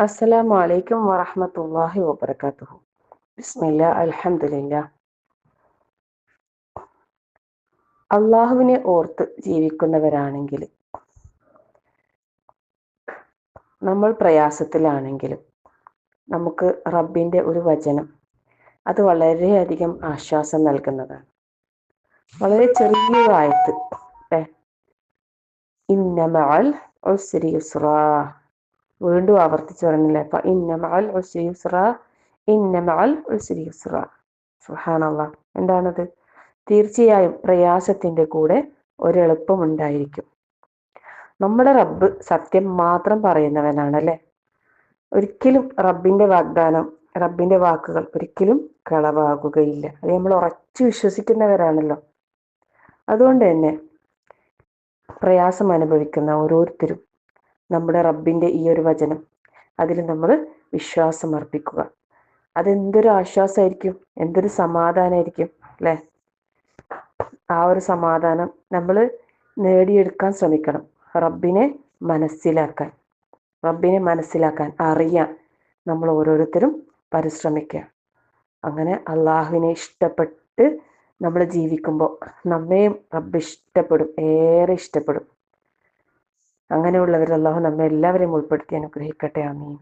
അസ്സലാമു അലൈക്കും വറഹ്മത്തുള്ളാഹി വബറകാതുഹു. ബിസ്മില്ല അൽഹമില്ല അള്ളാഹുവിനെ ഓർത്ത് ജീവിക്കുന്നവരാണെങ്കിൽ നമ്മൾ പ്രയാസത്തിലാണെങ്കിലും നമുക്ക് റബ്ബിന്റെ ഒരു വചനം അത് വളരെയധികം ആശ്വാസം നൽകുന്നതാണ്. വളരെ ചെറിയതായിട്ട് ഏ? ഉസ്രി വീണ്ടും ആവർത്തിച്ചു പറഞ്ഞില്ലേ? അപ്പൊ ഇന്നമഅൽ ഉസ്രി യുസ്റാ ഇന്നമഅൽ ഉസ്രി യുസ്റാ. സുബ്ഹാനല്ലാഹ് എന്താണത്? തീർച്ചയായും പ്രയാസത്തിന്റെ കൂടെ ഒരെളുപ്പം ഉണ്ടായിരിക്കും. നമ്മുടെ റബ്ബ് സത്യം മാത്രം പറയുന്നവനാണ് അല്ലെ ഒരിക്കലും റബ്ബിന്റെ വാഗ്ദാനം റബ്ബിന്റെ വാക്കുകൾ ഒരിക്കലും കളവാകുകയില്ല. അത് നമ്മൾ ഉറച്ചു വിശ്വസിക്കുന്നവരാണല്ലോ. അതുകൊണ്ട് തന്നെ പ്രയാസം അനുഭവിക്കുന്ന ഓരോരുത്തരും നമ്മുടെ റബ്ബിന്റെ ഈ ഒരു വചനം. അതിൽ നമ്മൾ വിശ്വാസം അർപ്പിക്കുക. അതെന്തൊരു ആശ്വാസമായിരിക്കും? എന്തൊരു സമാധാനമായിരിക്കും അല്ലെ? ആ ഒരു സമാധാനം നമ്മൾ നേടിയെടുക്കാൻ ശ്രമിക്കണം. റബ്ബിനെ മനസ്സിലാക്കാൻ. റബ്ബിനെ മനസ്സിലാക്കാൻ അറിയാൻ നമ്മൾ ഓരോരുത്തരും പരിശ്രമിക്കുക. അങ്ങനെ അള്ളാഹുവിനെ ഇഷ്ടപ്പെട്ട് നമ്മൾ ജീവിക്കുമ്പോൾ നമ്മയും റബ്ബ് ഇഷ്ടപ്പെടും ഏറെ ഇഷ്ടപ്പെടും. അങ്ങനെയുള്ളവർ അള്ളാഹു നമ്മെ എല്ലാവരെയും ഉൾപ്പെടുത്തി അനുഗ്രഹിക്കട്ടെ. ആമീൻ.